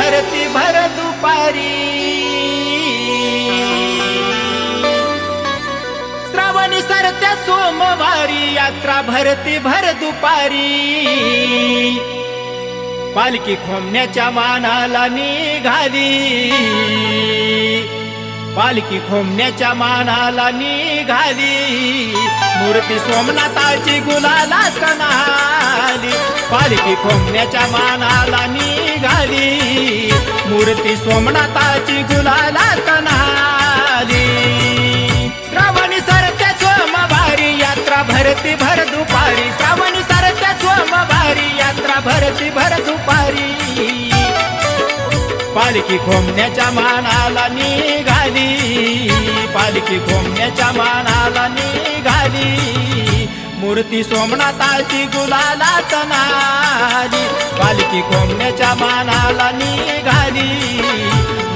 भरती भर दुपारी. श्रावण सरत्या सोमवारी यात्रा भरती भर दुपारी. पालखी खोमण्याच्या मानाला निघाली. पालखी खोमण्याच्या मानाला निघाली. मूर्ती सोमनाथाची गुलाला सणाली पालखी खोमण्याच्या मानाला निघाली. मूर्ती सोमनाथाची गुलाला तनाली. श्रावणी सरत्या सोमवारी यात्रा भरती भर दुपारी. श्रावणी सरत्या सोमवारी यात्रा भरती भर दुपारी. पालखी खोमण्याच्या मानाला निघाली. पालखी खोमण्याच्या मानाला निघाली. मूर्ती सोमनाथाची गुलाला तनाली पालखी खोमण्याच्या मानाला निघाली.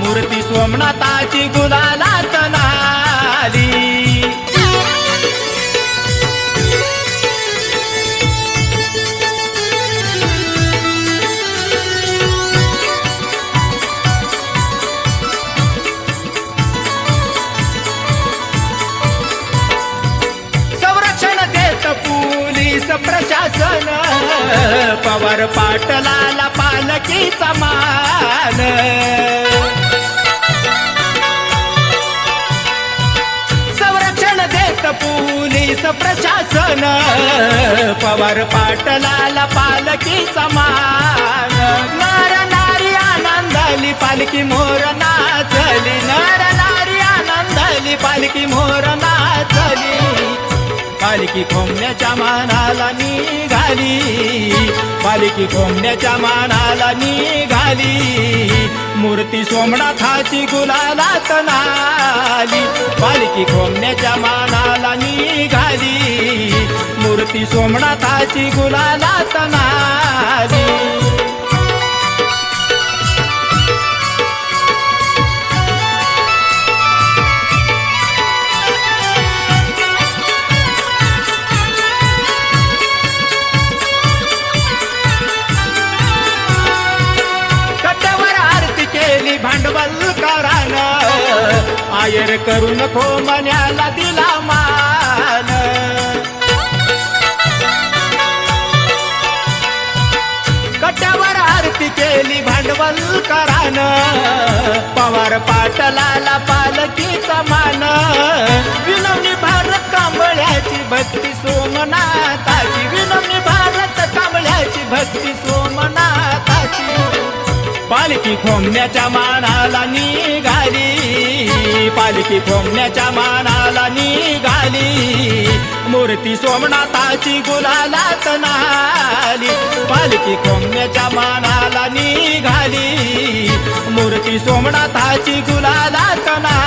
मूर्ती सोमनाथाची गुलाला तनाली पवार पाटलाला पालकी मान. संरक्षण देत पोलीस प्रशासन. पवार पाटलाला पालकी मान. नर नारी आनंदाली पालखी मोर नाचली नर नारी आनंदाली पालकी मोर नाचली पालकी खोमण्याच्या मानाला निघाली. पालखी कोंबड्याच्या मानाला निघाली. मूर्ती सोमनाथाची गुलाला तनाली पालखी कोंबड्याच्या मानाला निघाली. मूर्ती सोमनाथाची गुलाला तनाली करानं आयर करू नको मन्याला दिला मान. कट्यावर आरती केली भांडवल करान. पवार पाटलाला पालखीचा मान. विनवणी भारत कांबळ्याची भक्ती सोमनाथाची. विनवणी भारत कांबळ्याची भक्ती सोमनाथाची. पालखी खोमण्याच्या मानाला निघाली. पालखी खोमण्याच्या मानाला निघाली. मूर्ती सोमनाथाची गुलालात नाली. पालखी खोमण्याच्या मानाला निघाली. मूर्ती सोमनाथाची गुलालात नाली.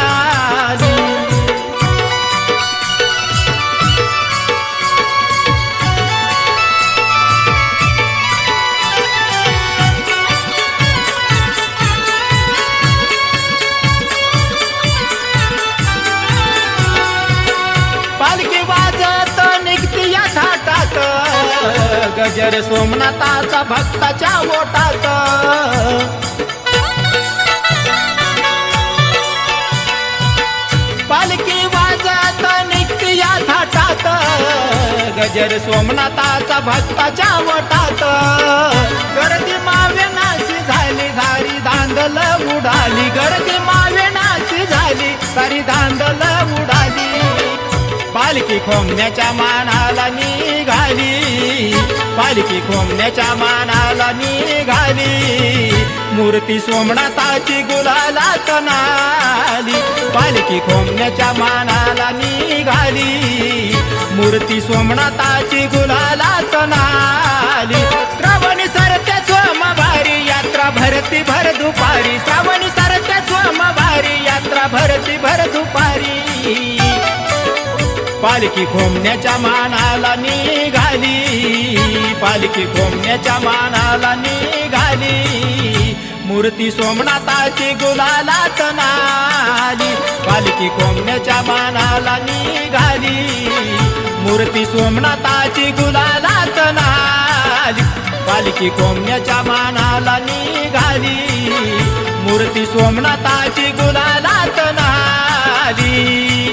गजर सोमनाथाचा भक्ताच्या ओटात पालखी वाजत निघती या थाटात. गजर सोमनाथाचा भक्ताच्या ओटात गर्दी मावे नाशी झाली धारी धांदल उडाली. गर्दी मावे नाशी झाली सारी धांदल पालखी खोमण्याच्या मानाला निघाली. पालखी खोमण्याच्या मानाला निघाली. मूर्ती सोमनाथाची गुलाला तनाली पालखी खोमण्याच्या मानाला निघाली. मूर्ती सोमनाथाची गुलाला तनाली श्रावणी सरते सोमवारी यात्रा भरती भर दुपारी. श्रावण पालखी खोमण्याच्या मानाला निघाली. पालखी खोमण्याच्या मानाला निघाली. मूर्ती सोमनाथाची गुलालात नाली. पालखी खोमण्याच्या मानाला निघाली. मूर्ती सोमनाथाची गुलालात नाली. पालखी कोंबण्याच्या मानाला निघाली. मूर्ती सोमनाथाची गुलालात नाली.